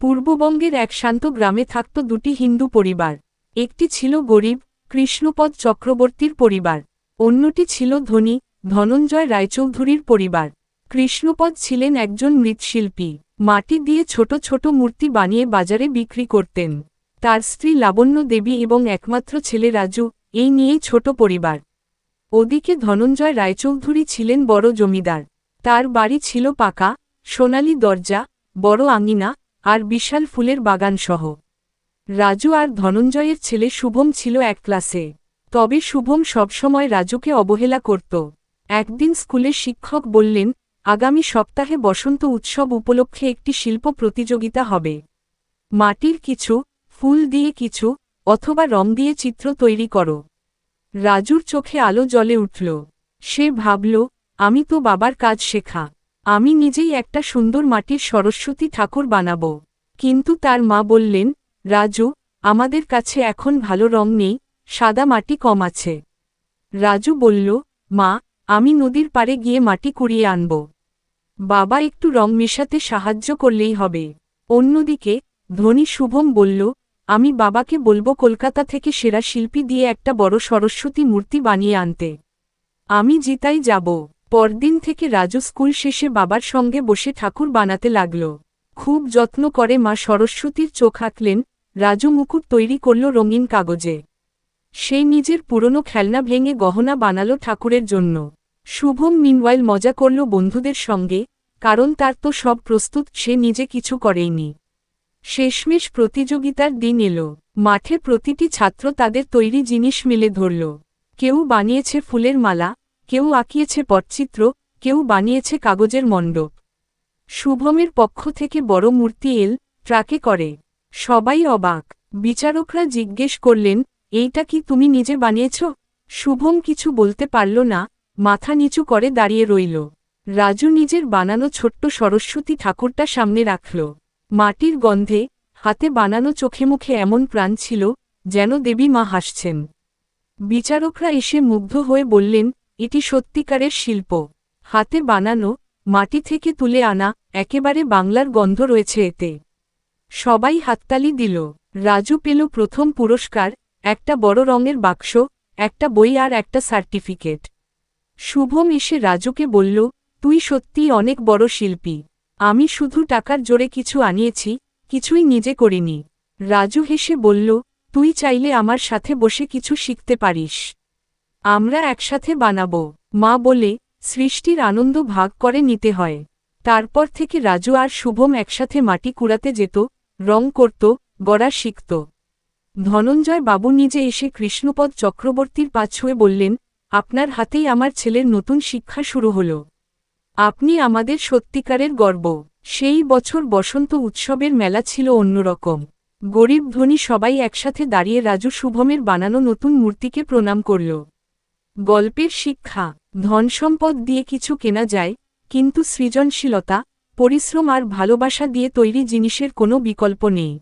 পূর্ববঙ্গের এক শান্ত গ্রামে থাকত দুটি হিন্দু পরিবার। একটি ছিল গরিব, কৃষ্ণপদ চক্রবর্তীর পরিবার। অন্যটি ছিল ধনী, ধনঞ্জয় রায়চৌধুরীর পরিবার। কৃষ্ণপদ ছিলেন একজন মৃৎশিল্পী। মাটি দিয়ে ছোট ছোট মূর্তি বানিয়ে বাজারে বিক্রি করতেন। তার স্ত্রী লাবণ্য দেবী এবং একমাত্র ছেলে রাজু, এই নিয়েই ছোট পরিবার। ওদিকে ধনঞ্জয় রায়চৌধুরী ছিলেন বড় জমিদার। তার বাড়ি ছিল পাকা, সোনালি দরজা, বড় আঙিনা আর বিশাল ফুলের বাগানসহ। রাজু আর ধনঞ্জয়ের ছেলে শুভম ছিল এক ক্লাসে। তবে শুভম সবসময় রাজুকে অবহেলা করত। একদিন স্কুলের শিক্ষক বললেন, আগামী সপ্তাহে বসন্ত উৎসব উপলক্ষে একটি শিল্প প্রতিযোগিতা হবে। মাটির কিছু, ফুল দিয়ে কিছু, অথবা রং দিয়ে চিত্র তৈরি করো রাজুর চোখে আলো জ্বলে উঠল। সে ভাবল, আমি তো বাবার কাজ শেখা। আমি নিজেই একটা সুন্দর মাটির সরস্বতী ঠাকুর বানাব। কিন্তু তার মা বললেন, রাজু, আমাদের কাছে এখন ভালো রং নেই, সাদা মাটি কম আছে। রাজু বলল, মা, আমি নদীর পাড়ে গিয়ে মাটি কুড়িয়ে আনব। বাবা একটু রং মেশাতে সাহায্য করলেই হবে। অন্যদিকে, ধনী শুভম বলল, আমি বাবাকে বলব কলকাতা থেকে সেরা শিল্পী দিয়ে একটা বড় সরস্বতী মূর্তি বানিয়ে আনতে। আমি জিতাই যাব। পরদিন থেকে রাজু স্কুল শেষে বাবার সঙ্গে বসে ঠাকুর বানাতে লাগল। খুব যত্ন করে মা সরস্বতীর চোখ আঁকলেন, রাজু মুকুট তৈরি করল রঙিন কাগজে। সে নিজের পুরনো খেলনা ভেঙে গহনা বানালো ঠাকুরের জন্য। শুভম মিনওয়াইল মজা করল বন্ধুদের সঙ্গে, কারণ তার তো সব প্রস্তুত, সে নিজে কিছু করেইনি। শেষমেশ প্রতিযোগিতার দিন এলো। মাঠে প্রতিটি ছাত্র তাদের তৈরি জিনিস মিলে ধরল। কেউ বানিয়েছে ফুলের মালা কেউ আঁকিয়েছে পটচিত্র, কেউ বানিয়েছে কাগজের মণ্ডপ শুভমের পক্ষ থেকে বড় মূর্তি এল, ট্রাকে করে। সবাই অবাক। বিচারকরা জিজ্ঞেস করলেন, এইটা কি তুমি নিজে বানিয়েছ? শুভম কিছু বলতে পারল না, মাথা নিচু করে দাঁড়িয়ে রইল। রাজু নিজের বানানো ছোট্ট সরস্বতী ঠাকুরটা সামনে রাখল। মাটির গন্ধে, হাতে বানানো চোখে মুখে এমন প্রাণ ছিল, যেন দেবী মা হাসছেন। বিচারকরা এসে মুগ্ধ হয়ে বললেন এটি সত্যিকারের শিল্প। হাতে বানানো, মাটি থেকে তুলে আনা, একেবারে বাংলার গন্ধ রয়েছে এতে। সবাই হাততালি দিল। রাজু পেল প্রথম পুরস্কার, একটা বড় রঙের বাক্স, একটা বই আর একটা সার্টিফিকেট। শুভম এসে রাজুকে বলল, তুই সত্যিই অনেক বড় শিল্পী। আমি শুধু টাকার জোরে কিছু আনিয়েছি, কিছুই নিজে করিনি। রাজু হেসে বলল, তুই চাইলে আমার সাথে বসে কিছু শিখতে পারিস। আমরা একসাথে বানাব। মা বলে, সৃষ্টির আনন্দ ভাগ করে নিতে হয়। তারপর থেকে রাজু আর শুভম একসাথে মাটি কুড়াতে যেত, রং করত, গড়া শিখত। ধনঞ্জয় বাবু নিজে এসে কৃষ্ণপদ চক্রবর্তীর পা ছুঁয়ে বললেন, আপনার হাতেই আমার ছেলের নতুন শিক্ষা শুরু হল। আপনি আমাদের সত্যিকারের গর্ব। সেই বছর বসন্ত উৎসবের মেলা ছিল অন্যরকম। গরিব ধনী সবাই একসাথে দাঁড়িয়ে রাজু শুভমের বানানো নতুন মূর্তিকে প্রণাম করল। গল্পের শিক্ষা, ধনসম্পদ দিয়ে কিছু কেনা যায়, কিন্তু সৃজনশীলতা, পরিশ্রম আর ভালোবাসা দিয়ে তৈরি জিনিসের কোনো বিকল্প নেই।